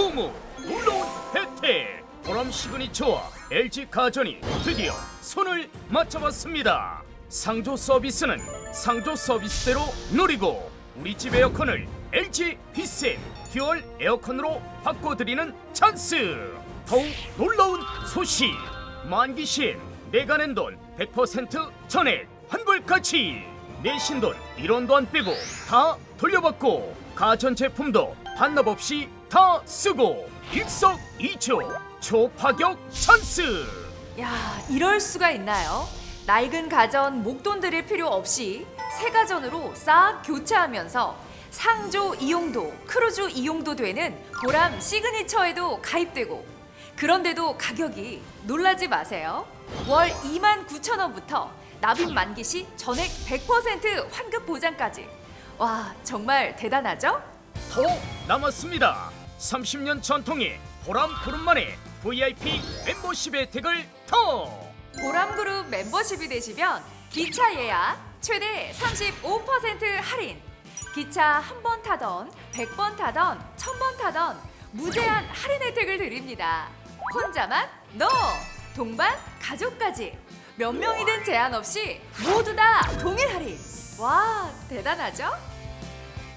부무 놀라운 혜택 보람 시그니처와 LG 가전이 드디어 손을 맞잡았습니다. 상조 서비스는 상조 서비스대로 누리고 우리 집 에어컨을 LG 비센 듀얼 에어컨으로 바꿔드리는 찬스. 더욱 놀라운 소식. 만기 시엔 내가 낸 돈 100% 전액 환불 가치 내신 돈 1원도 안 빼고 다 돌려받고 가전 제품도 반납 없이 다 쓰고 일석이조 초파격 찬스 야, 이럴 수가 있나요? 낡은 가전 목돈 들일 필요 없이 새 가전으로 싹 교체하면서 상조 이용도, 크루즈 이용도 되는 보람 시그니처에도 가입되고 그런데도 가격이 놀라지 마세요. 월 2만 9천 원부터 납입 만기 시 전액 100% 환급 보장까지. 와, 정말 대단하죠? 더 남았습니다 30년 전통의 보람 푸른만의 VIP 멤버십 혜택을 더 보람그룹 멤버십이 되시면 기차 예약 최대 35% 할인. 기차 한 번 타던 100번 타던 1000번 타던 무제한 할인 혜택을 드립니다. 혼자만? NO 동반? 가족까지? 몇 명이든 제한 없이 모두 다 동일 할인. 와 대단하죠?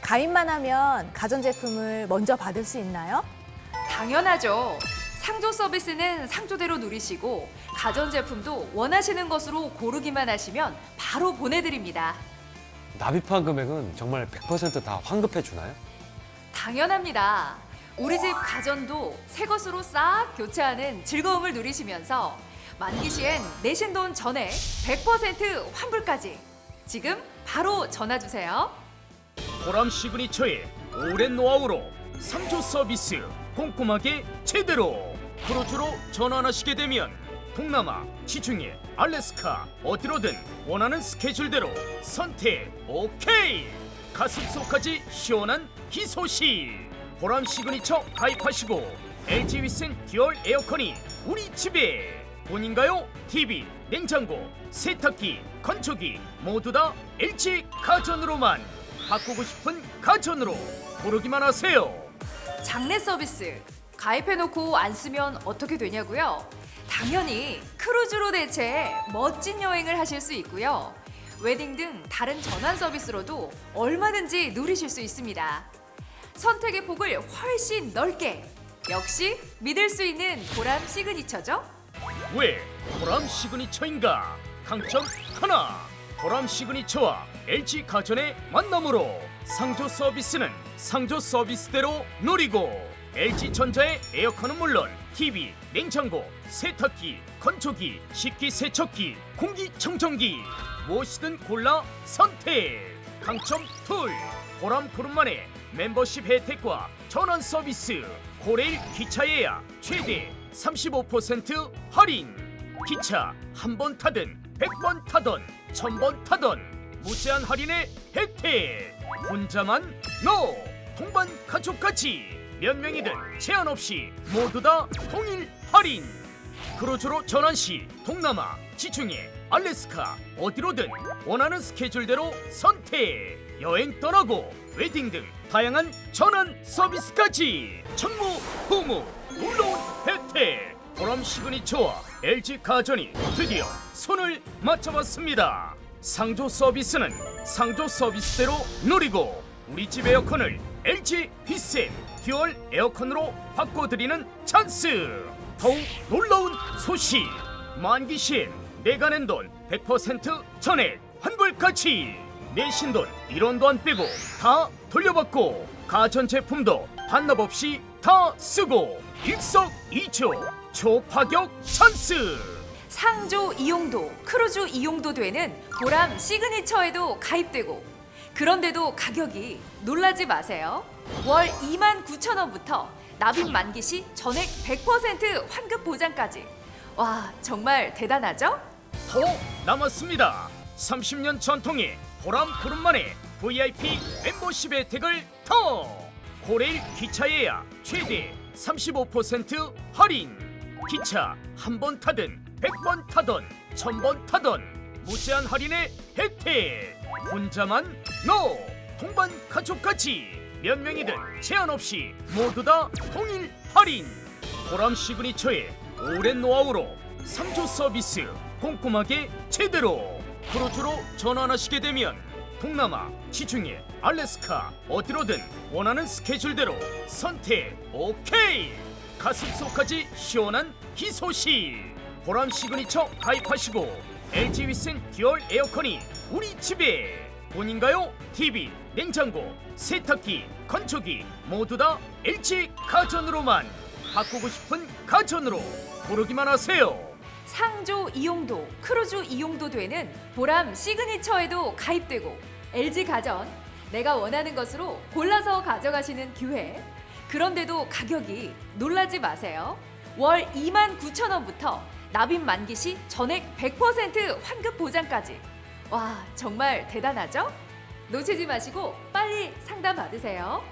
가입만 하면 가전제품을 먼저 받을 수 있나요? 당연하죠. 상조 서비스는 상조대로 누리시고 가전제품도 원하시는 것으로 고르기만 하시면 바로 보내드립니다. 납입한 금액은 정말 100%다 환급해 주나요? 당연합니다. 우리 집 가전도 새 것으로 싹 교체하는 즐거움을 누리시면서 만기 시엔 내신 돈 전에 100% 환불까지 지금 바로 전화 주세요. 보람 시그니처의 오랜 노하우로 상조 서비스 꼼꼼하게 제대로. 크루즈로 전환하시게 되면 동남아, 지중해, 알래스카 어디로든 원하는 스케줄대로 선택 오케이! 가슴속까지 시원한 희소식 보람 시그니처 가입하시고 LG 위센 듀얼 에어컨이 우리 집에. 본인가요? TV, 냉장고, 세탁기, 건조기 모두 다 LG 가전으로만 바꾸고 싶은 가전으로 고르기만 하세요. 장례 서비스 가입해놓고 안 쓰면 어떻게 되냐고요? 당연히 크루즈로 대체 멋진 여행을 하실 수 있고요. 웨딩 등 다른 전환 서비스로도 얼마든지 누리실 수 있습니다. 선택의 폭을 훨씬 넓게 역시 믿을 수 있는 보람 시그니처죠? 왜 보람 시그니처인가? 강점 하나. 보람 시그니처와 LG 가전의 만남으로 상조 서비스는 상조 서비스대로 누리고 LG 전자의 에어컨은 물론 TV, 냉장고, 세탁기, 건조기, 식기세척기, 공기청정기 무엇이든 골라 선택. 강점 둘. 보람 푸른만의 멤버십 혜택과 전환 서비스 고레일 기차 예약 최대 35% 할인 기차 한 번 타든 100번 타던 1000번 타던 무제한 할인의 혜택. 혼자만? 노 동반 가족까지 몇 명이든 제한 없이 모두 다 동일 할인. 크루즈로 전환 시 동남아, 지중해, 알래스카 어디로든 원하는 스케줄대로 선택. 여행 떠나고 웨딩 등 다양한 전환 서비스까지. 전무 후무 놀라운 혜택. 보람 시그니처와 LG 가전이 드디어 손을 맞잡았습니다 상조 서비스는 상조 서비스대로 누리고 우리 집 에어컨을 LG 비센 듀얼 에어컨으로 바꿔드리는 찬스. 더욱 놀라운 소식. 만기 시엔 내가 낸 돈 100% 전액 환불가치 내신 돈 1원도 안 빼고 다 돌려받고 가전 제품도 반납 없이 다 쓰고. 일석이조 초파격 찬스 상조 이용도, 크루즈 이용도 되는 보람 시그니처에도 가입되고 그런데도 가격이 놀라지 마세요. 월 2만 9천 원부터 납입 만기 시 전액 100% 환급 보장까지. 와, 정말 대단하죠? 더 남았습니다 30년 전통의 보람 푸른만의 VIP 멤버십 혜택을 더 고레일 기차 예약 최대 35% 할인 기차 한 번 타든 100번 타던 1000번 타던 무제한 할인의 혜택. 혼자만? 노! 동반 가족까지 몇 명이든 제한 없이 모두 다 통일 할인. 보람 시그니처의 오랜 노하우로 3조 서비스 꼼꼼하게 제대로. 크루즈로 전환하시게 되면 동남아, 지중해, 알래스카 어디로든 원하는 스케줄대로 선택. 오케이! 가슴속까지 시원한 희소식 보람 시그니처 가입하시고 LG 위슨 듀얼 에어컨이 우리 집에 본인가요? TV, 냉장고, 세탁기, 건조기 모두 다 LG 가전으로만 바꾸고 싶은 가전으로 고르기만 하세요. 상조 이용도, 크루즈 이용도 되는 보람 시그니처에도 가입되고 LG 가전 내가 원하는 것으로 골라서 가져가시는 기회. 그런데도 가격이 놀라지 마세요. 월 2만 9천 원부터 납입 만기 시 전액 100% 환급 보장까지. 와, 정말 대단하죠? 놓치지 마시고 빨리 상담 받으세요.